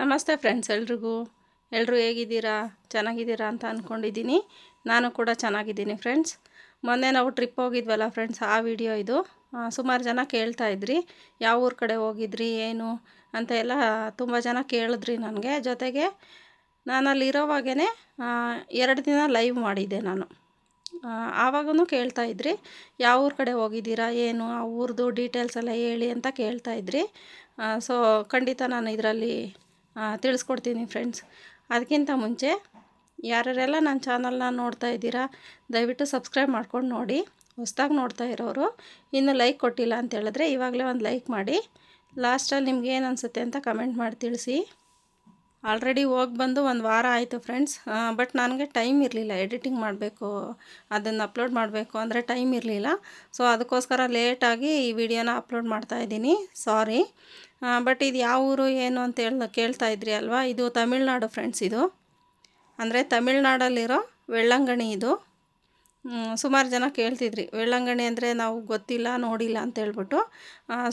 ನಮಸ್ತೆ ಫ್ರೆಂಡ್ಸ್ ಎಲ್ರಿಗೂ. ಎಲ್ಲರೂ ಹೇಗಿದ್ದೀರಾ? ಚೆನ್ನಾಗಿದ್ದೀರಾ ಅಂತ ಅಂದ್ಕೊಂಡಿದ್ದೀನಿ ನಾನು ಕೂಡ ಚೆನ್ನಾಗಿದ್ದೀನಿ ಫ್ರೆಂಡ್ಸ್ ಮೊನ್ನೆ ನಾವು ಟ್ರಿಪ್ ಹೋಗಿದ್ವಲ್ಲ ಫ್ರೆಂಡ್ಸ್ ಆ ವಿಡಿಯೋ ಇದು. ಸುಮಾರು ಜನ ಕೇಳ್ತಾ ಇದ್ರಿ. ಯಾವ ಊರ ಕಡೆ ಹೋಗಿದ್ರಿ, ಏನು ಅಂತ ಎಲ್ಲ ತುಂಬ ಜನ ಕೇಳಿದ್ರಿ ನನಗೆ. ಜೊತೆಗೆ ನಾನು ಅಲ್ಲಿರೋವಾಗೇ ಎರಡು ದಿನ ಲೈವ್ ಮಾಡಿದ್ದೆ ನಾನು. ಆವಾಗೂ ಕೇಳ್ತಾ ಇದ್ರಿ. ಯಾವ ಊರ ಕಡೆ ಹೋಗಿದ್ದೀರಾ, ಏನು, ಆ ಊರದು ಡೀಟೇಲ್ಸ್ ಎಲ್ಲ ಹೇಳಿ ಅಂತ ಕೇಳ್ತಾ ಇದ್ರಿ. ಸೊ ಖಂಡಿತ ನಾನು ಇದರಲ್ಲಿ ತಿಳಿಸ್ಕೊಡ್ತೀನಿ ಫ್ರೆಂಡ್ಸ್ ಅದಕ್ಕಿಂತ ಮುಂಚೆ ಯಾರ್ಯಾರೆಲ್ಲ ನನ್ನ ಚಾನಲ್ನ ನೋಡ್ತಾ ಇದ್ದೀರಾ, ದಯವಿಟ್ಟು ಸಬ್ಸ್ಕ್ರೈಬ್ ಮಾಡ್ಕೊಂಡು ನೋಡಿ. ಹೊಸ್ದಾಗಿ ನೋಡ್ತಾ ಇರೋರು, ಇನ್ನೂ ಲೈಕ್ ಕೊಟ್ಟಿಲ್ಲ ಅಂತ ಹೇಳಿದ್ರೆ ಇವಾಗಲೇ ಒಂದು ಲೈಕ್ ಮಾಡಿ. ಲಾಸ್ಟಲ್ಲಿ ನಿಮ್ಗೆ ಏನು ಅನಿಸುತ್ತೆ ಅಂತ ಕಮೆಂಟ್ ಮಾಡಿ ತಿಳಿಸಿ. ಆಲ್ರೆಡಿ ಹೋಗಿ ಬಂದು ಒಂದು ವಾರ ಆಯಿತು ಫ್ರೆಂಡ್ಸ್ ಬಟ್ ನನಗೆ ಟೈಮ್ ಇರಲಿಲ್ಲ. ಎಡಿಟಿಂಗ್ ಮಾಡಬೇಕು, ಅದನ್ನು ಅಪ್ಲೋಡ್ ಮಾಡಬೇಕು ಅಂದರೆ ಟೈಮ್ ಇರಲಿಲ್ಲ. ಸೊ ಅದಕ್ಕೋಸ್ಕರ ಲೇಟಾಗಿ ಈ ವಿಡಿಯೋನ ಅಪ್ಲೋಡ್ ಮಾಡ್ತಾ ಇದ್ದೀನಿ. ಸಾರಿ ಬಟ್ ಇದು ಯಾವ ಊರು, ಏನು ಅಂತ ಹೇಳ, ಕೇಳ್ತಾ ಇದ್ರಿ ಅಲ್ವಾ? ಇದು ತಮಿಳ್ನಾಡು ಫ್ರೆಂಡ್ಸ್ ಇದು. ಅಂದರೆ ತಮಿಳ್ನಾಡಲ್ಲಿರೋ ವೆಳ್ಳಂಗಣಿ ಇದು. ಸುಮಾರು ಜನ ಕೇಳ್ತಿದ್ರಿ. ವೆಳ್ಳಂಗಣಿ ಅಂದರೆ ನಾವು ಗೊತ್ತಿಲ್ಲ, ನೋಡಿಲ್ಲ ಅಂತ ಹೇಳ್ಬಿಟ್ಟು.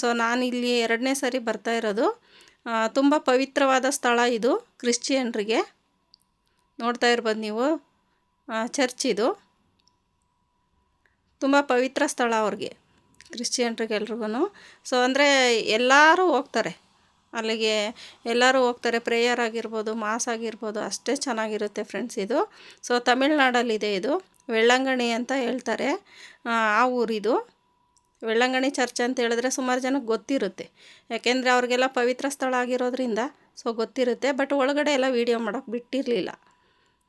ಸೊ ನಾನು ಇಲ್ಲಿ ಎರಡನೇ ಸಾರಿ ಬರ್ತಾ ಇರೋದು. ತುಂಬ ಪವಿತ್ರವಾದ ಸ್ಥಳ ಇದು, ಕ್ರಿಶ್ಚಿಯನ್ರಿಗೆ. ನೋಡ್ತಾ ಇರ್ಬೋದು ನೀವು. ಚರ್ಚ್ ಇದು. ತುಂಬ ಪವಿತ್ರ ಸ್ಥಳ ಅವ್ರಿಗೆ. ಕ್ರಿಶ್ಚಿಯನ್ರಿಗೆಲ್ರಿಗೂ ಸೊ ಅಂದರೆ ಎಲ್ಲರೂ ಹೋಗ್ತಾರೆ. ಅಲ್ಲಿಗೆ ಎಲ್ಲರೂ ಹೋಗ್ತಾರೆ. ಪ್ರೇಯರ್ ಆಗಿರ್ಬೋದು, ಮಾಸ್ ಆಗಿರ್ಬೋದು, ಅಷ್ಟೇ ಚೆನ್ನಾಗಿರುತ್ತೆ ಫ್ರೆಂಡ್ಸ್ ಇದು. ಸೊ ತಮಿಳ್ನಾಡಲ್ಲಿದೆ ಇದು. ವೆಳ್ಳಂಗಣಿ ಅಂತ ಹೇಳ್ತಾರೆ. ಆ ಊರಿದು. ವೆಳ್ಳಂಗಣಿ ಚರ್ಚ್ ಅಂತ ಹೇಳಿದ್ರೆ ಸುಮಾರು ಜನಕ್ಕೆ ಗೊತ್ತಿರುತ್ತೆ. ಯಾಕೆಂದರೆ ಅವ್ರಿಗೆಲ್ಲ ಪವಿತ್ರ ಸ್ಥಳ ಆಗಿರೋದ್ರಿಂದ ಸೊ ಗೊತ್ತಿರುತ್ತೆ. ಬಟ್ ಒಳಗಡೆ ಎಲ್ಲ ವೀಡಿಯೋ ಮಾಡೋಕ್ಕೆ ಬಿಟ್ಟಿರಲಿಲ್ಲ.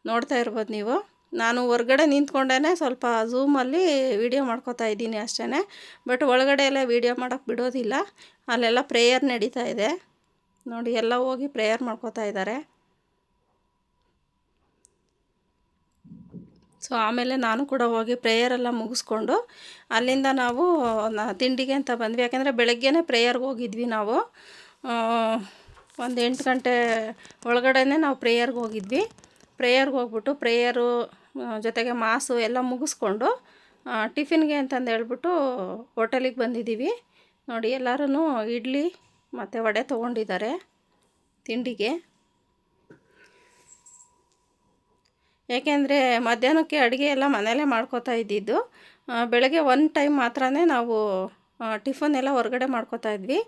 ನೋಡ್ತಾ ಇರ್ಬೋದು ನೀವು. ನಾನು ಹೊರ್ಗಡೆ ನಿಂತ್ಕೊಂಡೇ ಸ್ವಲ್ಪ ಝೂಮಲ್ಲಿ ವೀಡಿಯೋ ಮಾಡ್ಕೋತಾ ಇದ್ದೀನಿ ಅಷ್ಟೇ ಬಟ್ ಒಳಗಡೆ ಎಲ್ಲ ವೀಡಿಯೋ ಮಾಡೋಕ್ಕೆ ಬಿಡೋದಿಲ್ಲ. ಅಲ್ಲೆಲ್ಲ ಪ್ರೇಯರ್ ನಡೀತಾ ಇದೆ. ನೋಡಿ, ಎಲ್ಲ ಹೋಗಿ ಪ್ರೇಯರ್ ಮಾಡ್ಕೋತಾ ಇದ್ದಾರೆ. ಸೊ ಆಮೇಲೆ ನಾನು ಕೂಡ ಹೋಗಿ ಪ್ರೇಯರೆಲ್ಲ ಮುಗಿಸ್ಕೊಂಡು ಅಲ್ಲಿಂದ ನಾವು ತಿಂಡಿಗೆ ಅಂತ ಬಂದ್ವಿ. ಯಾಕೆಂದರೆ ಬೆಳಗ್ಗೆನೇ ಪ್ರೇಯರ್ಗೆ ಹೋಗಿದ್ವಿ ನಾವು. ಒಂದು ಎಂಟು ಗಂಟೆ ಒಳಗಡೆ ನಾವು ಪ್ರೇಯರ್ಗೆ ಹೋಗಿದ್ವಿ. ಪ್ರೇಯರ್ಗೆ ಹೋಗ್ಬಿಟ್ಟು ಪ್ರೇಯರು ಜೊತೆಗೆ ಮಾಸು ಎಲ್ಲ ಮುಗಿಸ್ಕೊಂಡು ಟಿಫಿನ್ಗೆ ಅಂತಂದು ಹೇಳ್ಬಿಟ್ಟು ಹೋಟೆಲಿಗೆ ಬಂದಿದ್ದೀವಿ. ನೋಡಿ ಎಲ್ಲರೂ ಇಡ್ಲಿ ಮತ್ತು ವಡೆ ತೊಗೊಂಡಿದ್ದಾರೆ ತಿಂಡಿಗೆ. ಏಕೆಂದರೆ ಮಧ್ಯಾಹ್ನಕ್ಕೆ ಅಡುಗೆ ಎಲ್ಲ ಮನೆಯಲ್ಲೇ ಮಾಡ್ಕೋತಾ ಇದ್ದಿದ್ದು ಬೆಳಗ್ಗೆ ಒನ್ ಟೈಮ್ ಮಾತ್ರ ನಾವು ಟಿಫನ್ ಎಲ್ಲ ಹೊರಗಡೆ ಮಾಡ್ಕೋತಾ ಇದ್ವಿ.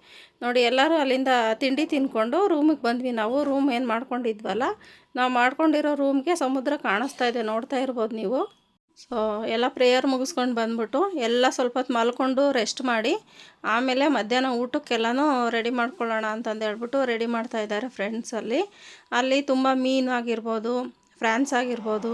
ನೋಡಿ, ಎಲ್ಲರೂ ಅಲ್ಲಿಂದ ತಿಂಡಿ ತಿಂದ್ಕೊಂಡು ರೂಮಿಗೆ ಬಂದ್ವಿ ನಾವು. ರೂಮ್ ಏನು ಮಾಡ್ಕೊಂಡಿದ್ವಲ್ಲ, ನಾವು ಮಾಡ್ಕೊಂಡಿರೋ ರೂಮ್ಗೆ ಸಮುದ್ರ ಕಾಣಿಸ್ತಾ ಇದೆ, ನೋಡ್ತಾ ಇರ್ಬೋದು ನೀವು. ಸೊ ಎಲ್ಲ ಪ್ರೇಯರ್ ಮುಗಿಸ್ಕೊಂಡು ಬಂದ್ಬಿಟ್ಟು ಎಲ್ಲ ಸ್ವಲ್ಪ ಹೊತ್ತು ಮಲ್ಕೊಂಡು ರೆಸ್ಟ್ ಮಾಡಿ, ಆಮೇಲೆ ಮಧ್ಯಾಹ್ನ ಊಟಕ್ಕೆಲ್ಲನೂ ರೆಡಿ ಮಾಡ್ಕೊಳ್ಳೋಣ ಅಂತಂದು ಹೇಳ್ಬಿಟ್ಟು ರೆಡಿ ಮಾಡ್ತಾ ಇದ್ದಾರೆ ಫ್ರೆಂಡ್ಸಲ್ಲಿ ಅಲ್ಲಿ. ತುಂಬ ಮೀನು ಆಗಿರ್ಬೋದು, ಫ್ರಾನ್ಸ್ ಆಗಿರ್ಬೋದು,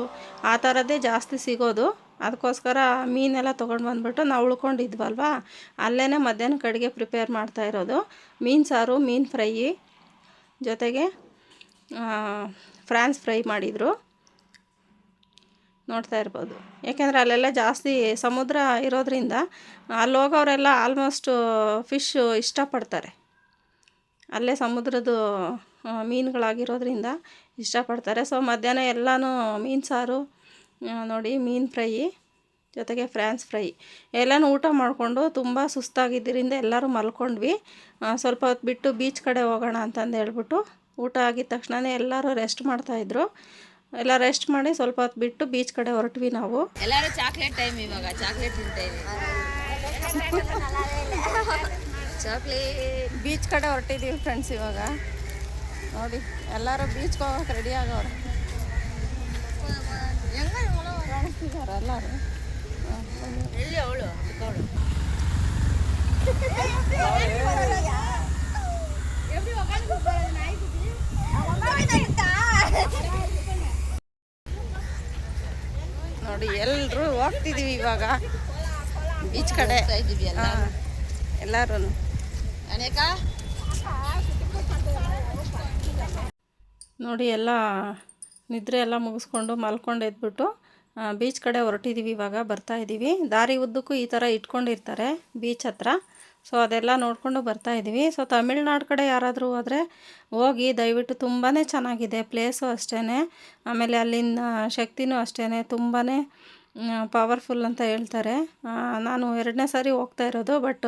ಆ ಥರದ್ದೇ ಜಾಸ್ತಿ ಸಿಗೋದು. ಅದಕ್ಕೋಸ್ಕರ ಮೀನೆಲ್ಲ ತೊಗೊಂಡು ಬಂದುಬಿಟ್ಟು ನಾವು ಉಳ್ಕೊಂಡಿದ್ವಲ್ವಾ? ಅಲ್ಲೇ ಮಧ್ಯಾಹ್ನ ಕಡೆಗೆ ಪ್ರಿಪೇರ್ ಮಾಡ್ತಾ ಇರೋದು. ಮೀನು ಸಾರು, ಮೀನು ಫ್ರೈ ಜೊತೆಗೆ ಫ್ರಾನ್ಸ್ ಫ್ರೈ ಮಾಡಿದರು. ನೋಡ್ತಾ ಇರ್ಬೋದು. ಯಾಕೆಂದರೆ ಅಲ್ಲೆಲ್ಲ ಜಾಸ್ತಿ ಸಮುದ್ರ ಇರೋದ್ರಿಂದ ಅಲ್ಲಿ ಹೋಗೋರೆಲ್ಲ ಆಲ್ಮೋಸ್ಟು ಫಿಶ್ಶು ಇಷ್ಟಪಡ್ತಾರೆ. ಅಲ್ಲೇ ಸಮುದ್ರದ ಮೀನುಗಳಾಗಿರೋದ್ರಿಂದ ಇಷ್ಟಪಡ್ತಾರೆ. ಸೊ ಮಧ್ಯಾಹ್ನ ಎಲ್ಲನೂ ಮೀನು ಸಾರು ನೋಡಿ ಮೀನು ಫ್ರೈ ಜೊತೆಗೆ ಫ್ರಾನ್ಸ್ ಫ್ರೈ. ಎಲ್ಲನೂ ಊಟ ಮಾಡಿಕೊಂಡು ತುಂಬ ಸುಸ್ತಾಗಿದ್ದರಿಂದ ಎಲ್ಲರೂ ಮಲ್ಕೊಂಡ್ವಿ. ಸ್ವಲ್ಪ ಹೊತ್ತು ಬಿಟ್ಟು ಬೀಚ್ ಕಡೆ ಹೋಗೋಣ ಅಂತಂದು ಹೇಳ್ಬಿಟ್ಟು ಊಟ ಆಗಿದ ತಕ್ಷಣವೇ ಎಲ್ಲರೂ ರೆಸ್ಟ್ ಮಾಡ್ತಾಯಿದ್ರು ಎಲ್ಲ ರೆಸ್ಟ್ ಮಾಡಿ ಸ್ವಲ್ಪ ಹೊತ್ತು ಬಿಟ್ಟು ಬೀಚ್ ಕಡೆ ಹೊರಟ್ವಿ ನಾವು. ಎಲ್ಲರೂ ಚಾಕ್ಲೇಟ್ ಟೈಮ್ ಇವಾಗ ಚಾಕ್ಲೇಟ್ ತಿಂತೇವೆ ಚಾಕ್ಲೇಟ್ ಬೀಚ್ ಕಡೆ ಹೊರಟಿದ್ದೀವಿ ಫ್ರೆಂಡ್ಸ್ ಇವಾಗ. ನೋಡಿ ಎಲ್ಲರೂ ಬೀಚ್ಗೆ ಹೋಗೋಕೆ ರೆಡಿ ಆಗವ್ರೆ ನೋಡಿ ಎಲ್ಲರೂ ಹೋಗ್ತಿದೀವಿ ಇವಾಗ. ಬೀಚ್ ಕಡೆ. ಎಲ್ಲಾರು ಎಲ್ಲ ಎಲ್ಲರೂ ಅನೇಕ ನೋಡಿ, ಎಲ್ಲ ನಿದ್ರೆ ಎಲ್ಲ ಮುಗಿಸ್ಕೊಂಡು ಮಲ್ಕೊಂಡು ಎದ್ಬಿಟ್ಟು ಬೀಚ್ ಕಡೆ ಹೊರಟಿದ್ದೀವಿ ಇವಾಗ ಬರ್ತಾ ಇದ್ದೀವಿ ದಾರಿ ಉದ್ದಕ್ಕೂ ಈ ಥರ ಇಟ್ಕೊಂಡಿರ್ತಾರೆ ಬೀಚ್ ಹತ್ರ. ಸೊ ಅದೆಲ್ಲ ನೋಡಿಕೊಂಡು ಬರ್ತಾ ಇದ್ದೀವಿ ಸೊ ತಮಿಳ್ನಾಡು ಕಡೆ ಯಾರಾದರೂ ಹೋದರೆ ಹೋಗಿ, ದಯವಿಟ್ಟು ತುಂಬಾ ಚೆನ್ನಾಗಿದೆ ಪ್ಲೇಸು ಅಷ್ಟೇ ಆಮೇಲೆ ಅಲ್ಲಿನ ಶಕ್ತಿನೂ ಅಷ್ಟೇ ತುಂಬಾ ಪವರ್ಫುಲ್ ಅಂತ ಹೇಳ್ತಾರೆ. ನಾನು ಎರಡನೇ ಸಾರಿ ಹೋಗ್ತಾ ಇರೋದು ಬಟ್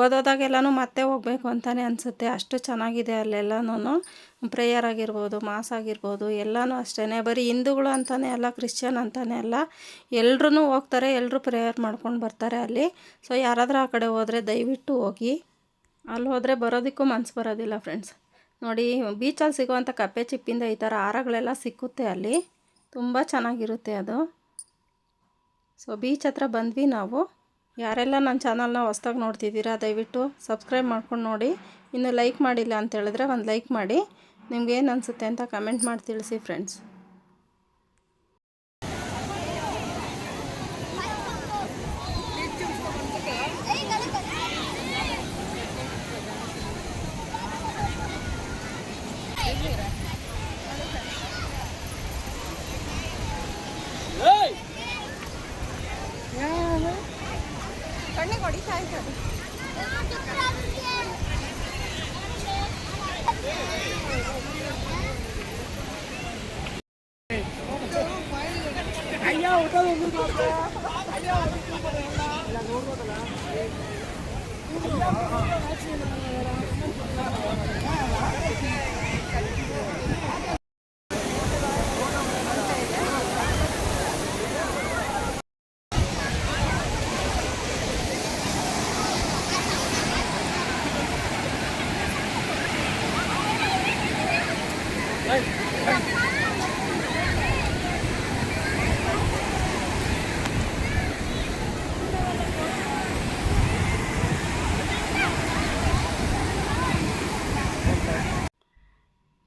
ಓದೋದಾಗೆಲ್ಲನೂ ಮತ್ತೆ ಹೋಗಬೇಕು ಅಂತಲೇ ಅನಿಸುತ್ತೆ. ಅಷ್ಟು ಚೆನ್ನಾಗಿದೆ ಅಲ್ಲೆಲ್ಲನೂ ಪ್ರೇಯರ್ ಆಗಿರ್ಬೋದು ಮಾಸ್ ಆಗಿರ್ಬೋದು, ಎಲ್ಲನೂ ಅಷ್ಟೇ ಬರೀ ಹಿಂದೂಗಳು ಅಂತಲೇ ಅಲ್ಲ ಕ್ರಿಶ್ಚಿಯನ್ ಅಂತಲೇ ಅಲ್ಲ ಎಲ್ಲರೂ ಹೋಗ್ತಾರೆ ಎಲ್ಲರೂ ಪ್ರೇಯರ್ ಮಾಡ್ಕೊಂಡು ಬರ್ತಾರೆ ಅಲ್ಲಿ. ಸೊ ಯಾರಾದರೂ ಆ ಕಡೆ ಹೋದರೆ ದಯವಿಟ್ಟು ಹೋಗಿ. ಅಲ್ಲಿ ಹೋದರೆ ಬರೋದಕ್ಕೂ ಮನಸ್ಸು ಬರೋದಿಲ್ಲ ಫ್ರೆಂಡ್ಸ್ ನೋಡಿ ಬೀಚಲ್ಲಿ ಸಿಗುವಂಥ ಕಪ್ಪೆ ಚಿಪ್ಪಿಂದ ಈ ಥರ ಹಾರಗಳೆಲ್ಲ ಸಿಕ್ಕುತ್ತೆ ಅಲ್ಲಿ. ತುಂಬ ಚೆನ್ನಾಗಿರುತ್ತೆ ಅದು. ಸೊ ಬೀಚ್ ಹತ್ರ ಬಂದ್ವಿ ನಾವು. ಯಾರೆಲ್ಲ ನನ್ನ ಚಾನಲ್ನ ಹೊಸ್ದಾಗಿ ನೋಡ್ತಿದ್ದೀರಾ, ದಯವಿಟ್ಟು ಸಬ್ಸ್ಕ್ರೈಬ್ ಮಾಡ್ಕೊಂಡು ನೋಡಿ. ಇನ್ನು ಲೈಕ್ ಮಾಡಿಲ್ಲ ಅಂತ ಹೇಳಿದ್ರೆ ಒಂದು ಲೈಕ್ ಮಾಡಿ. ನಿಮ್ಗೆ ಏನು ಅನಿಸುತ್ತೆ ಅಂತ ಕಮೆಂಟ್ ಮಾಡಿ ತಿಳಿಸಿ ಫ್ರೆಂಡ್ಸ್ ಕಣ್ಣಿಗೆ ಹೊಡಿತಾ ಇದ್ದಾರೆ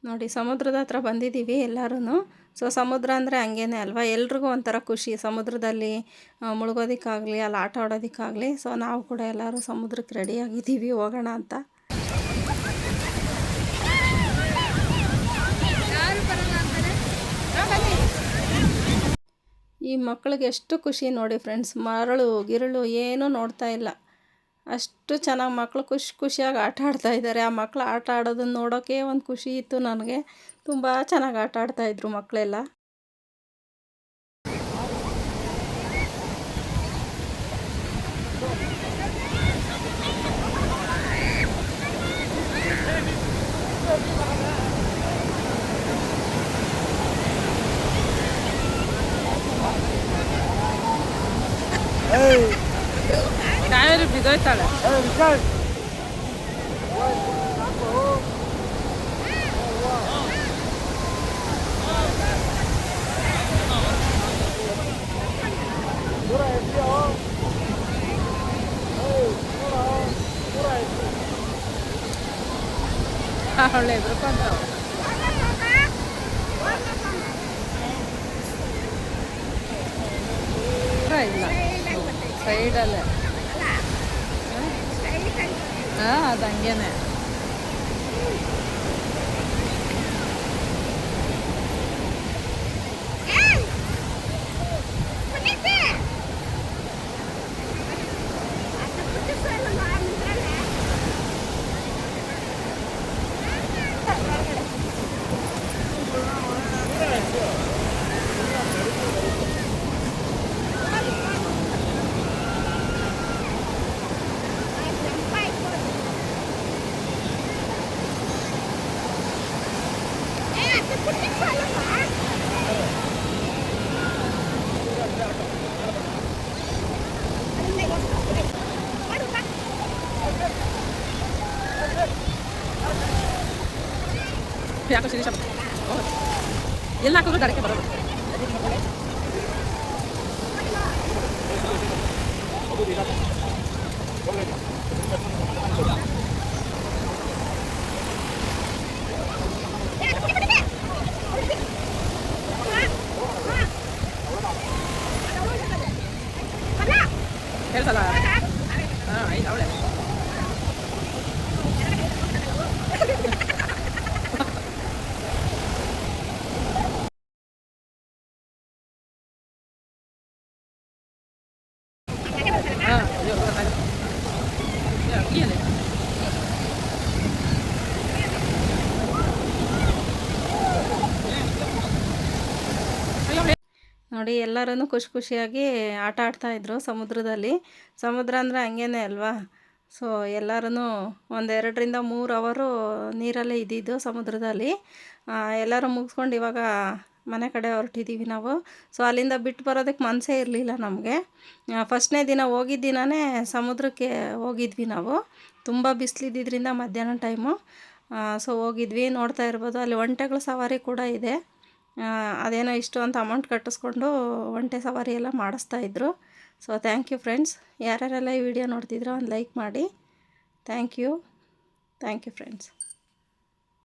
ನೋಡಿ, ಸಮುದ್ರದ ಹತ್ರ ಬಂದಿದ್ದೀವಿ ಎಲ್ಲರೂ ಸೊ ಸಮುದ್ರ ಅಂದರೆ ಹಂಗೇನೆ ಅಲ್ವಾ? ಎಲ್ರಿಗೂ ಒಂಥರ ಖುಷಿ. ಸಮುದ್ರದಲ್ಲಿ ಮುಳುಗೋದಿಕ್ಕಾಗಲಿ, ಅಲ್ಲಿ ಆಟ ಆಡೋದಕ್ಕಾಗಲಿ. ಸೊ ನಾವು ಕೂಡ ಎಲ್ಲರೂ ಸಮುದ್ರಕ್ಕೆ ರೆಡಿಯಾಗಿದ್ದೀವಿ ಹೋಗೋಣ ಅಂತ. ಈ ಮಕ್ಕಳಿಗೆ ಎಷ್ಟು ಖುಷಿ ನೋಡಿ ಫ್ರೆಂಡ್ಸ್ ಮರಳು, ಗಿರಳು ಏನೂ ನೋಡ್ತಾ ಇಲ್ಲ. ಅಷ್ಟು ಚೆನ್ನಾಗಿ ಮಕ್ಕಳು ಖುಷಿ ಖುಷಿಯಾಗಿ ಆಟ ಆಡ್ತಾ ಇದ್ದಾರೆ ಆ ಮಕ್ಕಳು ಆಟ ಆಡೋದನ್ನು ನೋಡೋಕ್ಕೆ ಒಂದು ಖುಷಿ ಇತ್ತು ನನಗೆ. ತುಂಬ ಚೆನ್ನಾಗಿ ಆಟ ಆಡ್ತಾಯಿದ್ರು ಮಕ್ಕಳೆಲ್ಲ ಕಾವೇರಿ ಬಿದ್ದೋಯ್ತಾಳೆ ಅವಳೆ ಎದ್ರುಕೊಂತಾವ ಇಲ್ಲ ಸೈಡಲ್ಲೇ ಹಾಂ ಅದು ಹಂಗೇನೆ ಯಾಕೋ ಶಿರೀಷ ಎಲ್ಲ ಹಾಕಿದ್ರು ದಡಕ್ಕೆ ಬರೋದು? ನೋಡಿ ಎಲ್ಲರೂ ಖುಷಿ ಖುಷಿಯಾಗಿ ಆಟ ಆಡ್ತಾಯಿದ್ರು ಸಮುದ್ರದಲ್ಲಿ. ಸಮುದ್ರ ಅಂದರೆ ಹಂಗೇನೆ ಅಲ್ವಾ? ಸೊ ಎಲ್ಲರೂ ಒಂದೆರಡರಿಂದ ಮೂರು ಅವರು ನೀರಲ್ಲೇ ಇದ್ದಿದ್ದು ಸಮುದ್ರದಲ್ಲಿ. ಎಲ್ಲರೂ ಮುಗಿಸ್ಕೊಂಡು ಇವಾಗ ಮನೆ ಕಡೆ ಹೊರಟಿದ್ದೀವಿ ನಾವು. ಸೊ ಅಲ್ಲಿಂದ ಬಿಟ್ಟು ಬರೋದಕ್ಕೆ ಮನಸ್ಸೇ ಇರಲಿಲ್ಲ ನಮಗೆ. ಫಸ್ಟ್ನೇ ದಿನ ಹೋಗಿದ್ದ ದಿನವೇ ಸಮುದ್ರಕ್ಕೆ ಹೋಗಿದ್ವಿ ನಾವು. ತುಂಬ ಬಿಸಿಲಿದ್ದಿದ್ದರಿಂದ ಮಧ್ಯಾಹ್ನ ಟೈಮು ಸೊ ಹೋಗಿದ್ವಿ, ನೋಡ್ತಾ ಇರ್ಬೋದು. ಅಲ್ಲಿ ಒಂಟೆಗಳ ಸವಾರಿ ಕೂಡ ಇದೆ. ಅದೇನೋ ಇಷ್ಟು ಅಂತ ಅಮೌಂಟ್ ಕಟ್ಟಿಸ್ಕೊಂಡು ಒಂಟೆ ಸವಾರಿ ಎಲ್ಲ ಮಾಡಿಸ್ತಾ ಇದ್ರು. ಸೊ ಥ್ಯಾಂಕ್ ಯು ಫ್ರೆಂಡ್ಸ್ ಯಾರ್ಯಾರೆಲ್ಲ ಈ ವಿಡಿಯೋ ನೋಡ್ತಿದ್ರೋ ಒಂದು ಲೈಕ್ ಮಾಡಿ. Thank you thank you friends